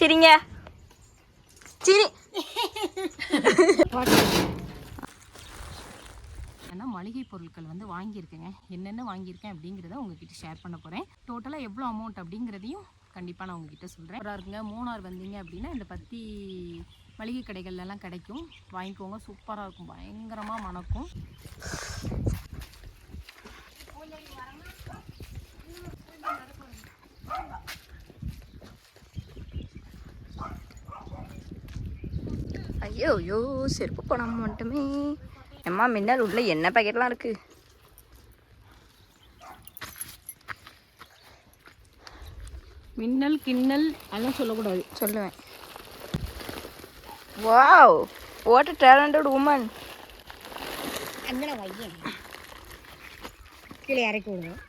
சரிங்க. சரி. ஆனால் மளிகை பொருட்கள் வந்து வாங்கியிருக்கேங்க. என்னென்ன வாங்கியிருக்கேன் அப்படிங்கிறத உங்ககிட்ட ஷேர் பண்ண போகிறேன் டோட்டலாக எவ்வளோ அமௌண்ட் அப்படிங்கிறதையும் கண்டிப்பாக நான் உங்ககிட்ட சொல்கிறேன் சூப்பராக இருக்குங்க மூணார் வந்தீங்க அப்படின்னா இந்த பற்றி மளிகை கடைகள்லாம் கிடைக்கும். வாங்கிக்கோங்க. சூப்பராக இருக்கும். பயங்கரமாக மணக்கும். ஐயோ ஐயோ செருப்பு பணம் மட்டுமே எம்மா மின்னல் உள்ள என்ன பாக்கெட்லாம் இருக்கு? மின்னல் கிண்ணல் அதெல்லாம் சொல்லக்கூடாது. சொல்லுவேன். Wow what a talented woman. அங்கே வையேன். கீழே இறக்கி விடுவோம்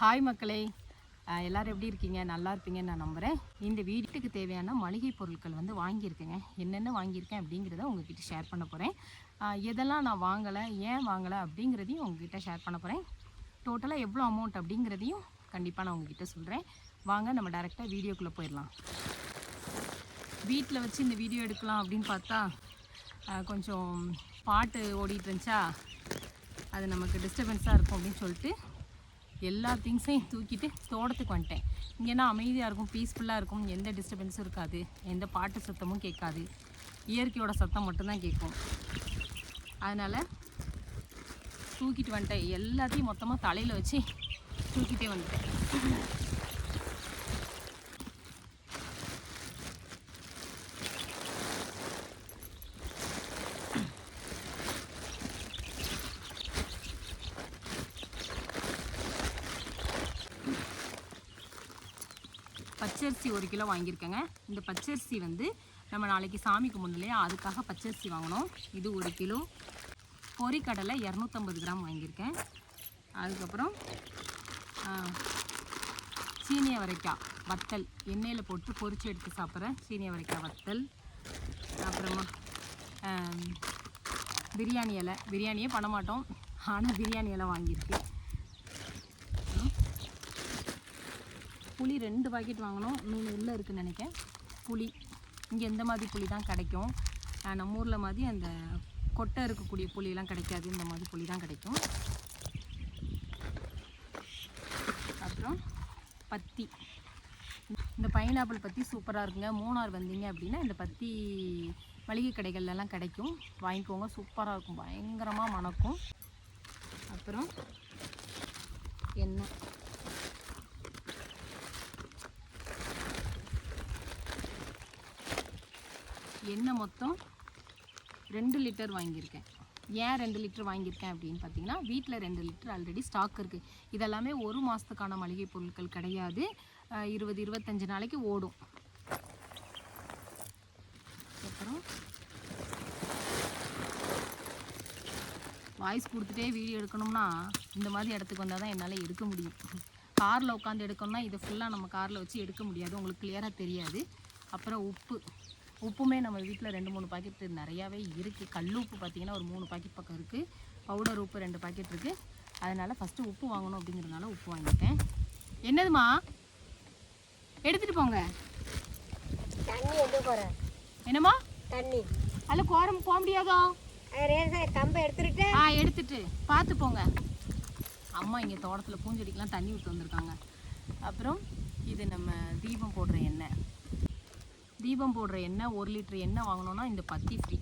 ஹாய் மக்களே. எல்லோரும் எப்படி இருக்கீங்க? நல்லா இருப்பீங்கன்னு நான் நம்புகிறேன் இந்த வீட்டுக்கு தேவையான மளிகை பொருட்கள் வந்து வாங்கியிருக்கேங்க. என்னென்ன வாங்கியிருக்கேன் அப்படிங்கிறத உங்ககிட்ட ஷேர் பண்ண போகிறேன் எதெல்லாம் நான் வாங்கலை ஏன் வாங்கலை அப்படிங்கிறதையும் உங்ககிட்ட ஷேர் பண்ண போகிறேன் டோட்டலாக எவ்வளோ அமௌண்ட் அப்படிங்கிறதையும் கண்டிப்பாக நான் உங்ககிட்ட சொல்கிறேன் வாங்க நம்ம டேரெக்டாக வீடியோக்குள்ளே போயிடலாம். வீட்டில் வச்சு இந்த வீடியோ எடுக்கலாம் அப்படின்னு பார்த்தா கொஞ்சம் பாட்டு ஓடிட்டு இருந்துச்சா? அது நமக்கு டிஸ்டர்பன்ஸாக இருக்கும் அப்படின்னு சொல்லிட்டு எல்லா திங்ஸையும் தூக்கிட்டு தோட்டத்துக்கு வந்துட்டேன். இங்கேனா அமைதியாக இருக்கும் பீஸ்ஃபுல்லாக இருக்கும். எந்த டிஸ்டர்பன்ஸும் இருக்காது. எந்த பாட்டு சத்தமும் கேட்காது. இயற்கையோட சத்தம் மட்டும்தான் கேட்கும். அதனால் தூக்கிட்டு வந்துட்டேன். எல்லாத்தையும் மொத்தமாக தலையில் வச்சு தூக்கிட்டே வந்துட்டேன். பச்சரிசி ஒரு கிலோ வாங்கியிருக்கேங்க. இந்த பச்சரிசி வந்து நம்ம நாளைக்கு சாமி கும்பிடணும் இல்லையா? அதுக்காக பச்சரிசி வாங்கினோம் இது ஒரு கிலோ. பொரிக்கடலை இரநூத்தம்பது கிராம் வாங்கியிருக்கேன். அதுக்கப்புறம் சீனிய வரைக்காய் அவரைக்காய் வத்தல். எண்ணெயில் போட்டு பொரித்து எடுத்து சாப்பிட்றேன். சீனிய வரைக்காய் வத்தல். அப்புறமா பிரியாணி இலை. பிரியாணியே பண்ண மாட்டோம். ஆனால் பிரியாணி இலை வாங்கியிருக்கு புளி ரெண்டு பாக்கெட் வாங்கினோம் மீன் உள்ளே இருக்குன்னு நினைக்கிறேன். புளி. இங்கே எந்த மாதிரி புளி தான் கிடைக்கும். நம்ம ஊரில் மாதிரி அந்த கொட்டை இருக்கக்கூடிய புளியெல்லாம் கிடைக்காது. இந்த மாதிரி புளி தான் கிடைக்கும். அப்புறம் பத்தி. இந்த பைனாப்பிள் பற்றி சூப்பராக இருக்குங்க. மூணார் வந்தீங்க அப்படின்னா இந்த பத்தி மளிகை கடைகள்லாம் கிடைக்கும். வாங்கிக்கோங்க சூப்பராக இருக்கும். பயங்கரமாக மணக்கும். அப்புறம் எண்ணெய். எண்ணெய் மொத்தம் ரெண்டு லிட்டர் வாங்கியிருக்கேன். ஏன் ரெண்டு லிட்டர் வாங்கியிருக்கேன் அப்படின்னு பார்த்தீங்கன்னா வீட்டில் ரெண்டு லிட்டர் ஆல்ரெடி ஸ்டாக் இருக்குது இதெல்லாமே ஒரு மாதத்துக்கான மளிகை பொருட்கள் கிடையாது. இருபது இருபத்தஞ்சு நாளைக்கு ஓடும். அப்புறம் வாய்ஸ் கொடுத்துட்டே வீடியோ எடுக்கணும்னா இந்த மாதிரி இடத்துக்கு வந்தால் தான் என்னால் எடுக்க முடியும். காரில் உட்காந்து எடுக்கணும்னா இதை ஃபுல்லாக நம்ம காரில் வச்சு எடுக்க முடியாது. உங்களுக்கு கிளியராக தெரியாது. அப்புறம் உப்பு. உப்புமே நம்ம வீட்டில் ரெண்டு மூணு பாக்கெட் நிறையாவே இருக்குது கல் உப்பு பார்த்தீங்கன்னா ஒரு மூணு பாக்கெட் பக்கம் இருக்குது பவுடர் உப்பு ரெண்டு பாக்கெட் இருக்குது அதனால் ஃபஸ்ட்டு உப்பு வாங்கணும் அப்படிங்கிறதுனால உப்பு வாங்கிட்டேன். என்னதுமா? எடுத்துகிட்டு போங்க. தண்ணி எங்கே போகிறேன் என்னம்மா? தண்ணி. அதில் கோரம் போக முடியாதோ? கம்பை எடுத்துட்டு ஆ எடுத்துட்டு. பார்த்து போங்க. அம்மா இங்கே தோட்டத்தில் பூஞ்செடிக்கெலாம் தண்ணி விட்டு வந்திருக்காங்க. அப்புறம் இது நம்ம தீபம் போடுற எண்ணெய். தீபம் போடுற எண்ணெய் ஒரு லிட்டர் எண்ணெய் வாங்கினோன்னா இந்த பத்தி ஃப்ரீ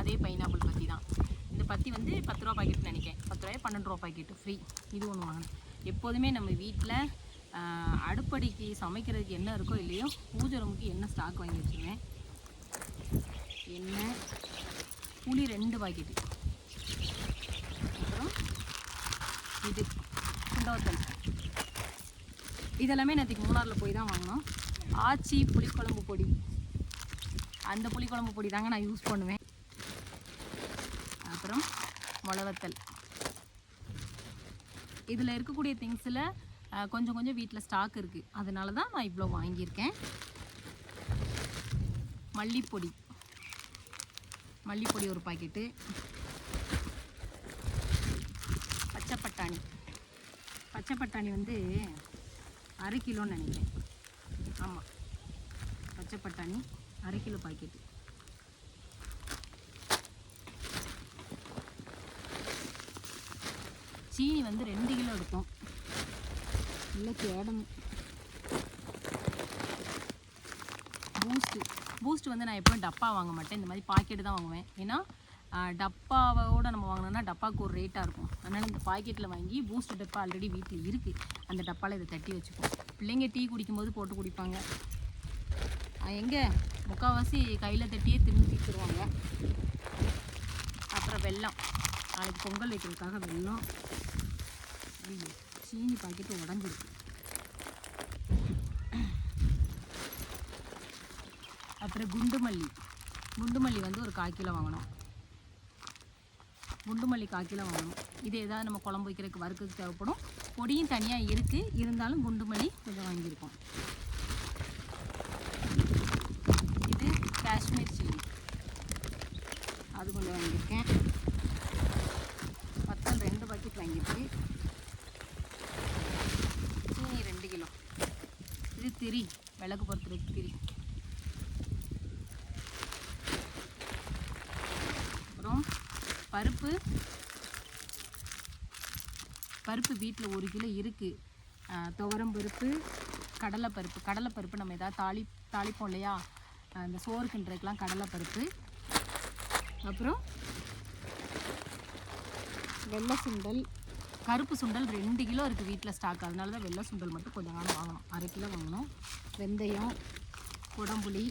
அதே பைனாப்பிள் பத்தி தான். இந்த பத்தி வந்து பத்து ரூபா பாக்கெட் நினைக்கிறேன். பத்து ரூபாய் பன்னெண்டு ரூபா பாக்கெட்டு ஃப்ரீ இது ஒன்று வாங்கினேன் எப்போதுமே நம்ம வீட்டில் அடுப்படிக்கு சமைக்கிறதுக்கு என்ன இருக்கோ இல்லையோ பூஜை ரூமுக்கு என்ன ஸ்டாக் வாங்கி வச்சுருவேன். எண்ணெய் புளி ரெண்டு பாக்கெட்டு அப்புறம் இது குண்டோத்தல் இதெல்லாமே நேற்றுக்கு மூணாரில் போய் தான் வாங்கினோம். ஆச்சி புளிக்குழம்பு பொடி. அந்த புளிக்குழம்பு பொடி தாங்க நான் யூஸ் பண்ணுவேன். அப்புறம் மிளவத்தல் இதில் இருக்கக்கூடிய திங்ஸில் கொஞ்சம் கொஞ்சம் வீட்டில் ஸ்டாக் இருக்குது அதனால தான் நான் இவ்வளோ வாங்கியிருக்கேன். மல்லிப்பொடி. மல்லிப்பொடி ஒரு பாக்கெட்டு பச்சை பட்டாணி. பச்சை பட்டாணி வந்து அரை கிலோன்னு நினைக்கிறேன். ஆமாம் பச்சை பட்டாணி அரை கிலோ பாக்கெட்டு சீனி வந்து ரெண்டு கிலோ இருக்கும் இல்லை தேடணும் பூஸ்ட்டு பூஸ்ட் வந்து நான் எப்போவும் டப்பா வாங்க மாட்டேன். இந்த மாதிரி பாக்கெட்டு தான் வாங்குவேன். ஏன்னா டப்பாவோட நம்ம வாங்கினோம்னா டப்பாவுக்கு ஒரு ரேட்டாக இருக்கும். அதனால் இந்த பாக்கெட்டில் வாங்கி பூஸ்ட் டப்பா ஆல்ரெடி வீட்டில் இருக்குது அந்த டப்பாவில் இதை தட்டி வச்சுப்போம். பிள்ளைங்க டீ குடிக்கும்போது போட்டு குடிப்பாங்க. எங்கே? முக்கால்வாசி கையில் தட்டியே திரும்பி தீர்த்துருவாங்க அப்புறம் வெல்லம். நாளைக்கு பொங்கல் வைக்கிறதுக்காக வெல்லம். சீனி பாக்கெட்டு உடஞ்சிருக்கு. அப்புறம் குண்டு மல்லி குண்டு மல்லி வந்து ஒரு கால் கிலோ வாங்கணும். குண்டு மல்லி கால் கிலோ வாங்கணும். இது ஏதாவது நம்ம குழம்பு வைக்கிறதுக்கு வறுக்கிறதுக்கு தேவைப்படும். பொடியும் தனியாக இருக்குது இருந்தாலும் குண்டு மல்லி கொஞ்சம் வாங்கியிருக்கோம். இது காஷ்மீர் சில்லி. அது கொஞ்சம் வாங்கியிருக்கேன். மொத்தம் ரெண்டு பாக்கெட் வாங்கியிருக்கு. சீனி ரெண்டு கிலோ. இது திரி விளக்கு பொறுத்துறதுக்கு திரி. அப்புறம் பருப்பு பருப்பு வீட்டில் ஒரு கிலோ இருக்குது துவரம் பருப்பு கடலைப்பருப்பு. கடலைப்பருப்பு நம்ம எதாவது தாளி தாளிப்போம் இல்லையா? அந்த சோறு கிண்டுறதுக்கெலாம் கடலைப்பருப்பு. அப்புறம் வெள்ளை சுண்டல். கருப்பு சுண்டல் ரெண்டு கிலோ இருக்குது வீட்டில் ஸ்டாக் அதனால தான் வெள்ளை சுண்டல் மட்டும் கொஞ்சம் நாள் வாங்கணும். அரை கிலோ வாங்கணும். வெந்தயம் குடம்புளி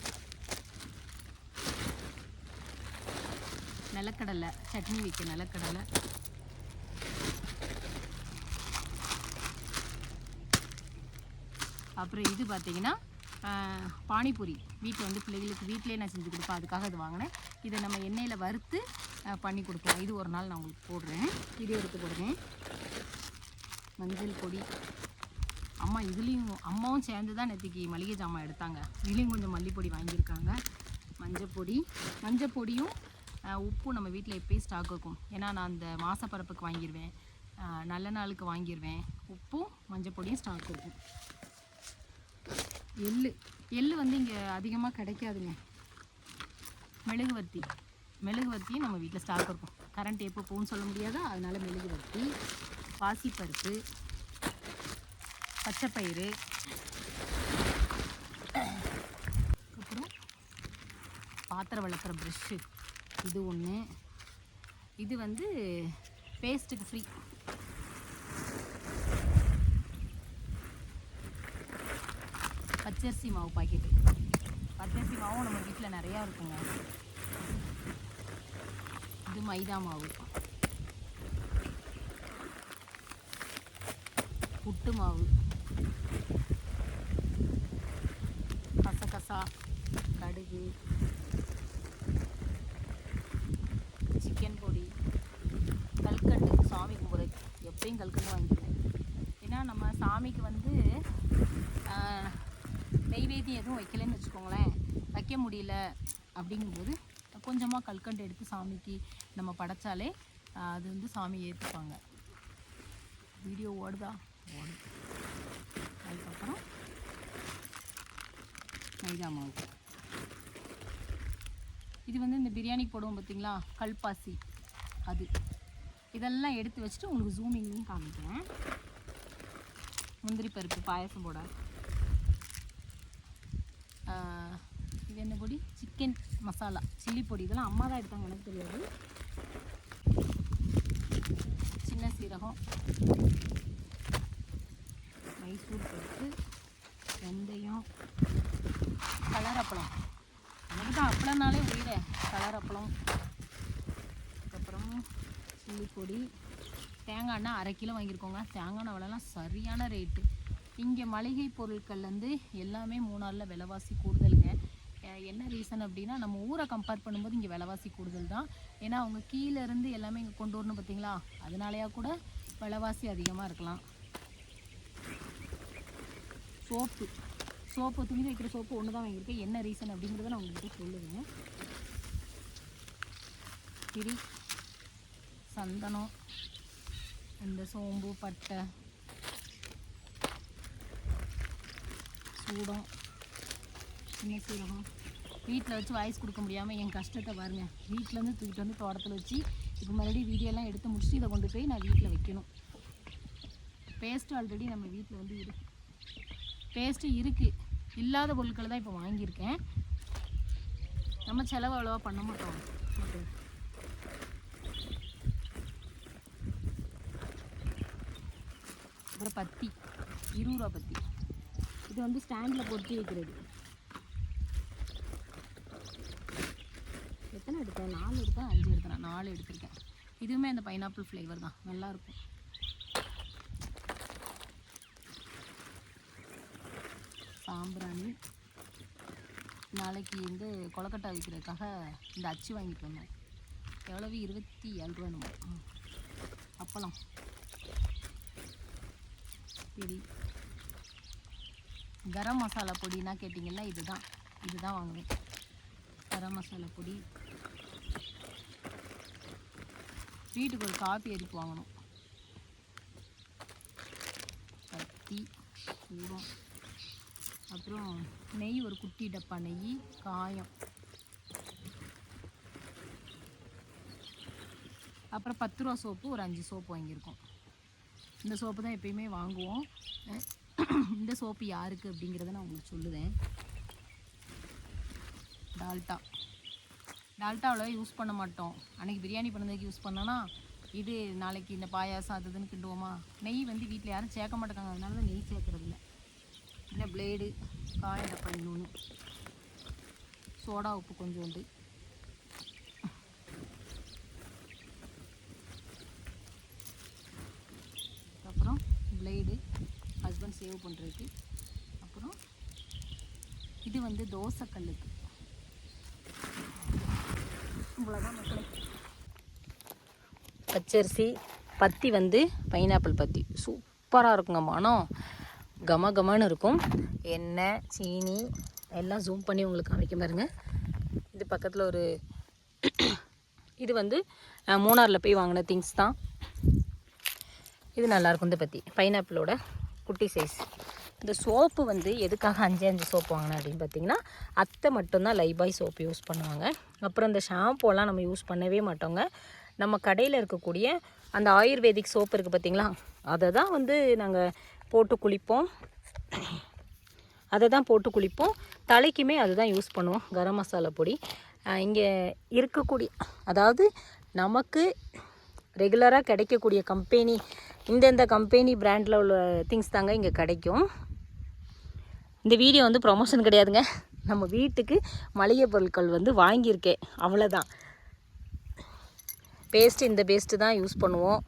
நிலக்கடலை சட்னி வைக்க நிலக்கடலை. அப்புறம் இது பார்த்தீங்கன்னா பானிபூரி. வீட்டில் வந்து பிள்ளைகளுக்கு வீட்டிலே நான் செஞ்சு கொடுப்பேன். அதுக்காக இது வாங்கினேன். இதை நம்ம எண்ணெயில் வறுத்து பண்ணி கொடுப்போம் இது ஒரு நாள் நான் உங்களுக்கு போடுறேன். இது எடுத்து போடுறேன். மஞ்சள் பொடி. அம்மா இதுலேயும் அம்மாவும் சேர்ந்து தான் நேற்றுக்கு மளிகை ஜாமான் எடுத்தாங்க. இதுலேயும் கொஞ்சம் மல்லிப்பொடி வாங்கியிருக்காங்க. மஞ்சப்பொடி மஞ்சப்பொடியும் உப்பு உப்பும் நம்ம வீட்டில் எப்பயும் ஸ்டாக் இருக்கும் ஏன்னா நான் அந்த மாசப்பரப்புக்கு வாங்கிடுவேன் நல்ல நாளுக்கு வாங்கிடுவேன் உப்பும் மஞ்சப்பொடியும் ஸ்டாக் இருக்கும் எள்ளு. எள்ளு வந்து இங்கே அதிகமாக கிடைக்காதுங்க. மெழுகுவர்த்தி. மெழுகுவர்த்தியும் நம்ம வீட்டில் ஸ்டாக் இருக்கும் கரண்ட் எப்போ போகும்னு சொல்ல முடியாதா? அதனால் மெழுகுவர்த்தி பாசிப்பருப்பு பச்சைப்பயிறு. அப்புறம் பாத்திரம் வளர்க்குற ப்ரெஷ்ஷு இது ஒன்று இது வந்து பேஸ்ட்டுக்கு ஃப்ரீ பச்சரிசி மாவு பாக்கெட்டு பச்சரிசி மாவும் நம்ம வீட்டில் நிறையா இருக்குங்க. இது மைதா மாவு. புட்டு மாவு. கசகசா கடுகு சிக்கன் பொடி கல்கண்டு. சாமி கும்பிட எப்பயும் கல்கண்டு வாங்கிக்குவேன் ஏன்னா நம்ம சாமிக்கு வந்து நெய்வேதியம் எதுவும் வைக்கலைன்னு வச்சுக்கோங்களேன். வைக்க முடியல. அப்படிங்கும்போது கொஞ்சமாக கல்கண்டு எடுத்து சாமிக்கு நம்ம படைச்சாலே அது வந்து சாமி ஏற்றுப்பாங்க வீடியோ ஓடுதா? ஓடுது அதுக்கப்புறம் மைதா மாவு. இது வந்து இந்த பிரியாணிக்கு போடுவோம் பார்த்தீங்களா கல்பாசி. அது. இதெல்லாம் எடுத்து வச்சுட்டு உங்களுக்கு ஜூமிங்லையும் காமிக்கிறேன். முந்திரி பருப்பு பாயசம் போட ஆஹ், இது என்ன பொடி சிக்கன் மசாலா சில்லி பொடி. இதெல்லாம் அம்மா தான் எடுத்தாங்க எனக்கு தெரியாது. சின்ன சீரகம் மைசூர் பருப்பு வெந்தயம் கலர் அப்பளம் எனக்கு தான் அப்பளம்னாலே உயிரே கலர் அப்பளம் அதுக்கப்புறம் சில்லி பொடி. தேங்காய் எண்ணெய் அரை கிலோ வாங்கியிருக்கோங்க. தேங்காய் எண்ணெய் விலைலாம் சரியான ரேட்டு இங்கே மளிகை பொருட்கள்லேருந்து எல்லாமே மூணாரில் விலைவாசி கூடுதல் என்ன ரீசன் அப்படின்னா நம்ம ஊரை கம்பேர் பண்ணும்போது இங்கே விலைவாசி கூடுதல் தான் ஏன்னா அவங்க கீழே இருந்து எல்லாமே இங்கே கொண்டு வரணும் பார்த்தீங்களா? அதனாலயா கூட விலைவாசி அதிகமாக இருக்கலாம். சோப்பு. சோப்பு துணி வைக்கிற சோப்பு ஒன்று தான் வாங்கியிருக்கேன். என்ன ரீசன் அப்படிங்கிறத நான் உங்கள்கிட்ட சொல்லுவேன். திரி சந்தனம் இந்த சோம்பு பட்டை சூடம் சின்ன சீரகம். வீட்டில் வச்சு வாய்ஸ் கொடுக்க முடியாமல் என் கஷ்டத்தை பாருங்கள் வீட்டிலேருந்து தூக்கிட்டு வந்து தோட்டத்தில் வச்சு இப்போ மறுபடியும் வீடியோலாம் எடுத்து முடிச்சுட்டு இதை கொண்டு போய் நான் வீட்டில் வைக்கணும். பேஸ்ட்டு ஆல்ரெடி நம்ம வீட்டில் வந்து இருக்கு. பேஸ்ட்டு இருக்குது இல்லாத பொருட்களை தான் இப்போ வாங்கியிருக்கேன். நம்ம செலவு அவ்வளோவா பண்ண மாட்டோம். அப்புறம் பத்தி. இருபது ரூபா பத்தி. இது வந்து ஸ்டாண்டில் பொருத்தி வைக்கிறது எத்தனை எடுத்தேன்? நாலு எடுத்தேன் அஞ்சு எடுத்தேன். நாலு எடுத்திருக்கேன். இதுவுமே அந்த பைனாப்பிள் ஃப்ளேவர் தான். நல்லாயிருக்கும் சாம்பிராணி நாளைக்கு வந்து கொலக்கட்டை வைக்கிறதுக்காக இந்த அச்சு வாங்கிட்டு வந்தேன் எவ்வளவு? இருபத்தி ஏழு ரூபா நம்ம அப்பளம். சரி. கரம் மசாலா பொடினா கேட்டிங்கன்னா இதுதான். இதுதான் வாங்குவேன். கரம் மசாலா பொடி. வீட்டுக்கு ஒரு காப்பி அரிப்பு வாங்கணும். கத்தி சூடம் அப்புறம் நெய் ஒரு குட்டி டப்பா நெய் காயம். அப்புறம் பத்து ரூபா சோப்பு ஒரு அஞ்சு சோப்பு வாங்கியிருக்கோம். இந்த சோப்பு தான் எப்பயுமே வாங்குவோம். இந்த சோப்பு யாருக்கு அப்படிங்கிறத நான் உங்களுக்கு சொல்லுவேன். டால்டா. டால்ட்டா அவ்வளோவா யூஸ் பண்ண மாட்டோம். அன்றைக்கி பிரியாணி பண்ணதுக்கு யூஸ் பண்ணோன்னா இது நாளைக்கு இந்த பாயாசம் அது இதுன்னு கிண்டுவோமா? நெய் வந்து வீட்டில் யாரும் சேர்க்க மாட்டேங்காங்க அதனால தான் நெய் சேர்க்குறதில்ல இல்லை. பிளேடு காயடப்பா இன்னொன்று சோடா உப்பு கொஞ்சோண்டு. அப்புறம் பிளேடு ஹஸ்பண்ட் சேவ் பண்ணுறதுக்கு அப்புறம் இது வந்து தோசைக்கல்லுக்கு. இவ்வளோதான் மக்களே பச்சரிசி பத்தி வந்து பைனாப்பிள் பத்தி. சூப்பராக இருக்குங்க மனம். கம கமன்னு இருக்கும். எண்ணெய் சீனி எல்லாம் ஜூம் பண்ணி உங்களுக்கு காமிக்க பாருங்க. இது பக்கத்தில் ஒரு இது வந்து மூணாரில் போய் வாங்கின திங்ஸ் தான். இது நல்லாயிருக்கும் இந்த பற்றி பைனாப்பிளோட குட்டி சைஸ் இந்த சோப்பு வந்து எதுக்காக அஞ்சு அஞ்சு சோப்பு வாங்கினேன் அப்படின்னு பார்த்தீங்கன்னா அத்தை மட்டும்தான் லைபாய் சோப்பு யூஸ் பண்ணுவாங்க. அப்புறம் இந்த ஷாம்புலாம் நம்ம யூஸ் பண்ணவே மாட்டோங்க. நம்ம கடையில் இருக்கக்கூடிய அந்த ஆயுர்வேதிக் சோப்பு இருக்குது பார்த்தீங்களா அதை தான் வந்து நாங்கள் போட்டு குளிப்போம். அதை தான் போட்டு குளிப்போம். தலைக்குமே அதுதான் யூஸ் பண்ணுவோம் கரம் மசாலா பொடி. இங்கே இருக்கக்கூடிய அதாவது நமக்கு ரெகுலராக கிடைக்கக்கூடிய கம்பெனி இந்தந்த கம்பெனி பிராண்டில் உள்ள திங்ஸ் தாங்க இங்கே கிடைக்கும். இந்த வீடியோ வந்து ப்ரொமோஷன் கிடையாதுங்க. நம்ம வீட்டுக்கு மளிகை பொருட்கள் வந்து வாங்கியிருக்கேன் அவ்வளோதான் பேஸ்ட்டு இந்த பேஸ்ட்டு தான் யூஸ் பண்ணுவோம்.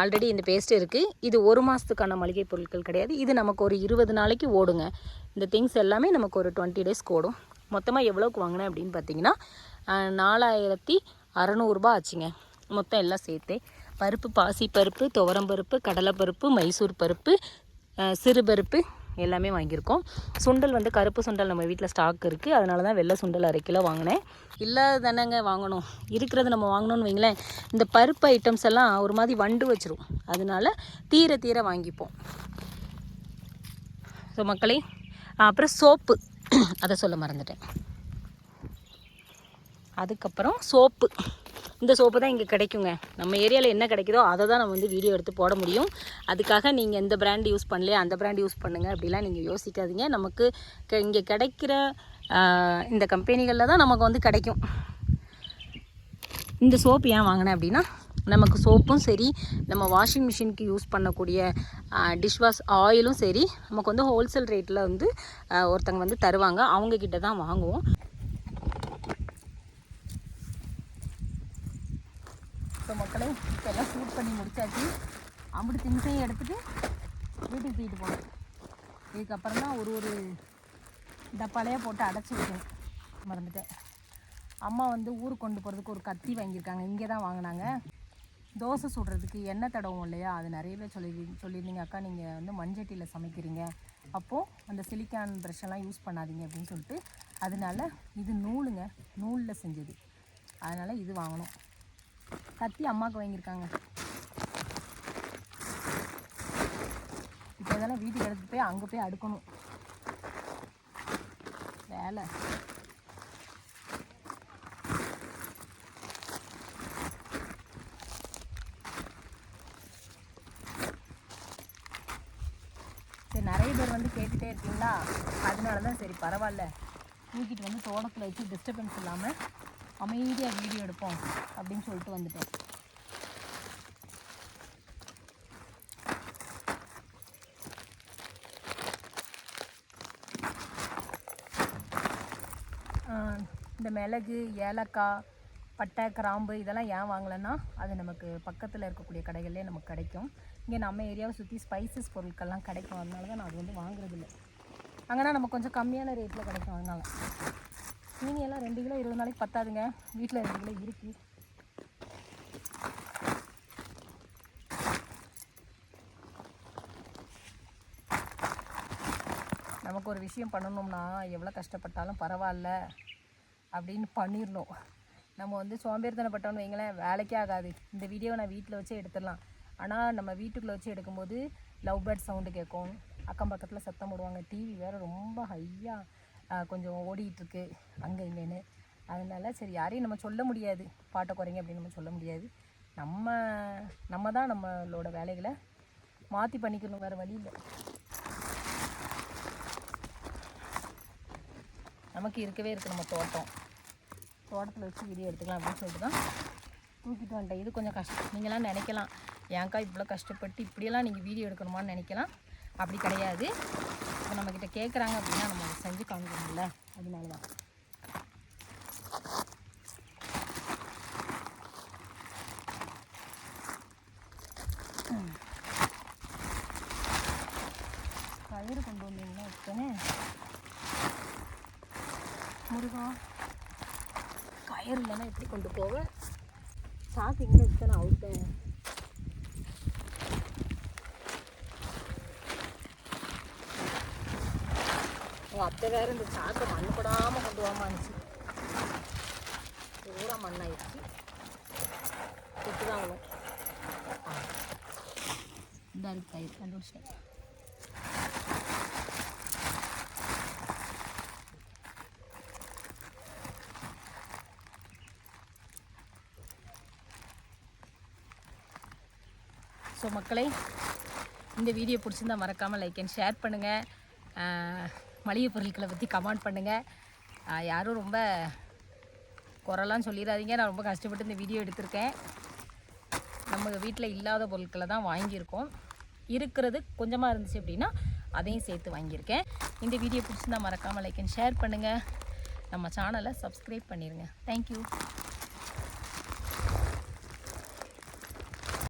ஆல்ரெடி இந்த பேஸ்ட்டு இருக்குது இது ஒரு மாதத்துக்கான மளிகை பொருட்கள் கிடையாது. இது நமக்கு ஒரு இருபது நாளைக்கு ஓடுங்க. இந்த திங்ஸ் எல்லாமே நமக்கு ஒரு டுவெண்ட்டி டேஸ்க்கு ஓடும். மொத்தமாக எவ்வளோக்கு வாங்கினேன் அப்படின்னு பார்த்தீங்கன்னா நாலாயிரத்தி அறநூறுபா ஆச்சுங்க. மொத்தம் எல்லாம் சேர்த்து. பருப்பு பாசி பருப்பு துவரம்பருப்பு கடலைப்பருப்பு மைசூர் பருப்பு சிறுபருப்பு எல்லாமே வாங்கியிருக்கோம். சுண்டல் வந்து கருப்பு சுண்டல் நம்ம வீட்டில் ஸ்டாக் இருக்குது அதனால தான் வெள்ளை சுண்டல் அரை கிலோ வாங்கினேன். இல்லாத தானேங்க வாங்கணும். இருக்கிறது நம்ம வாங்கணும்னு வைங்களேன். இந்த பருப்பு ஐட்டம்ஸ் எல்லாம் ஒரு மாதிரி வண்டு வச்சிரும். அதனால தீர தீர வாங்கிப்போம். ஸோ மக்களே அப்புறம் சோப்பு. அதை சொல்ல மறந்துட்டேன். அதுக்கப்புறம் சோப்பு. இந்த சோப்பு தான் இங்கே கிடைக்குங்க. நம்ம ஏரியாவில் என்ன கிடைக்குதோ அதை தான் நம்ம வந்து வீடியோ எடுத்து போட முடியும். அதுக்காக நீங்கள் எந்த பிராண்ட் யூஸ் பண்ணலையே அந்த பிராண்ட் யூஸ் பண்ணுங்கள் அப்படிலாம் நீங்கள் யோசிக்காதீங்க. நமக்கு இங்கே கிடைக்கிற இந்த கம்பெனிகளில் தான் நமக்கு வந்து கிடைக்கும். இந்த சோப்பு ஏன் வாங்கினேன் அப்படின்னா நமக்கு சோப்பும் சரி நம்ம வாஷிங் மிஷினுக்கு யூஸ் பண்ணக்கூடிய டிஷ் வாஷ் ஆயிலும் சரி நமக்கு வந்து ஹோல்சேல் ரேட்டில் வந்து ஒருத்தங்க வந்து தருவாங்க. அவங்கக்கிட்ட தான் வாங்குவோம். ஸோ மக்களே இப்போ எல்லாம் ஷூட் பண்ணி முடிச்சாச்சு. அப்படி திங்ஸையும் எடுத்துட்டு வீட்டுக்கு தூக்கிட்டு போகணும் இதுக்கப்புறம் தான் ஒரு ஒரு டப்பாலையாக போட்டு அடைச்சி வைக்கணும் மறந்துட்டேன். அம்மா வந்து ஊருக்கு கொண்டு போகிறதுக்கு ஒரு கத்தி வாங்கியிருக்காங்க. இங்கே தான் வாங்கினாங்க. தோசை சுடுறதுக்கு எண்ணெய் தடவும் இல்லையா? அது நிறையவே சொல்லி சொல்லியிருந்தீங்க அக்கா நீங்கள் வந்து மண்சட்டியில் சமைக்கிறீங்க. அப்போது அந்த சிலிக்கான் ப்ரெஷ்ஷெல்லாம் எல்லாம் யூஸ் பண்ணாதீங்க அப்படின்னு சொல்லிட்டு அதனால இது நூலுங்க. நூலில் செஞ்சது. அதனால் இது வாங்கணும். கத்தி அம்மாவுக்கு வாங்கியிருக்காங்க. இப்போ இதெல்லாம் வீட்டுக்கு எடுத்துகிட்டு போய் அங்கே போய் அடுக்கணும். வேலை. சரி நிறைய பேர் வந்து கேட்டுகிட்டே இருக்கீங்களா? அதனால தான் சரி பரவாயில்ல. தூக்கிட்டு வந்து தோட்டத்தில் வச்சு டிஸ்டர்பன்ஸ் இல்லாமல் அமைதியாக வீடியோ எடுப்போம் அப்படின்னு சொல்லிட்டு வந்துட்டோம். இந்த மிளகு ஏலக்காய் பட்டை கிராம்பு இதெல்லாம் ஏன் வாங்கலைன்னா அது நமக்கு பக்கத்தில் இருக்கக்கூடிய கடைகள்லேயே நமக்கு கிடைக்கும். இங்கே நம்ம ஏரியாவை சுற்றி ஸ்பைசஸ் பொருட்கள்லாம் கிடைக்கும். அதனால தான் நான் அது வந்து வாங்குறதில்ல. அங்கேனா நமக்கு கொஞ்சம் கம்மியான ரேட்டில் கிடைக்கும். அதனால மீன் எல்லாம் ரெண்டு கிலோ இருபது நாளைக்கு பத்தாதுங்க. வீட்டில் ரெண்டு கிலோ இருக்குது நமக்கு ஒரு விஷயம் பண்ணணும்னா எவ்வளோ கஷ்டப்பட்டாலும் பரவாயில்ல அப்படின்னு பண்ணிடணும் நம்ம வந்து சோம்பேறித்தனப்பட்டோன்னு வைங்களேன் வேலைக்கே ஆகாது. இந்த வீடியோவை நான் வீட்டில் வச்சே எடுத்துடலாம். ஆனால் நம்ம வீட்டுக்குள்ளே வச்சு எடுக்கும்போது லவ் பேர்ட் சவுண்டு கேட்கும். அக்கம் பக்கத்தில் சத்தம் போடுவாங்க. டிவி வேறு ரொம்ப ஹையாக கொஞ்சம் ஓடிக்கிட்டுருக்கு அங்கே இங்கேன்னு அதனால் சரி யாரையும் நம்ம சொல்ல முடியாது. பாட்டை குறைங்க அப்படின்னு நம்ம சொல்ல முடியாது. நம்ம நம்ம தான் நம்மளோட வேலைகளை மாற்றி பண்ணிக்கணும் வேறு வழி இல்லை. நமக்கு இருக்கவே இருக்குது நம்ம தோட்டம். தோட்டத்தில் வச்சு வீடியோ எடுத்துக்கலாம் அப்படின்னு சொல்லிட்டு தான் தூக்கிட்டு வந்துட்டேன். இது கொஞ்சம் கஷ்டம் நீங்களாம் நினைக்கலாம். ஏங்க்கா இவ்வளோ கஷ்டப்பட்டு இப்படியெல்லாம் நீங்கள் வீடியோ எடுக்கணுமான்னு நினைக்கலாம். அப்படி கிடையாது. இப்போ நம்மக்கிட்ட கேட்குறாங்க அப்படின்னா நம்ம அதை செஞ்சு காமிக்கணும்ல. அதனால தான். கயிறு கொண்டு வந்தீங்கன்னா வச்சேன் முருகா கயிறு இல்லைன்னா எப்படி கொண்டு போக சாக்கு இத்தனை அவுட்டேன் உன் அத்தை வேறு இந்த சாக்கை மண் போடாமல் கொண்டு வாமானுச்சு பூரா மண்ணாயிடுச்சு. கொட்டு தான் விழும் இந்த இருக்கு கயிறு ஸோ மக்களே இந்த வீடியோ பிடிச்சிருந்தா மறக்காமல் லைக் அண்ட் ஷேர் பண்ணுங்கள் மளிகை பொருட்களை பற்றி கமெண்ட் பண்ணுங்கள் யாரும் ரொம்ப குரலாம் சொல்லிடாதீங்க நான் ரொம்ப கஷ்டப்பட்டு இந்த வீடியோ எடுத்திருக்கேன். நம்ம வீட்டில் இல்லாத பொருட்களை தான் வாங்கியிருக்கோம். இருக்கிறது கொஞ்சமாக இருந்துச்சு அப்படின்னா அதையும் சேர்த்து வாங்கியிருக்கேன். இந்த வீடியோ பிடிச்சிருந்தால் மறக்காமல் லைக் அண்ட் ஷேர் பண்ணுங்கள் நம்ம சேனலை சப்ஸ்கிரைப் பண்ணிடுங்க தேங்க்யூ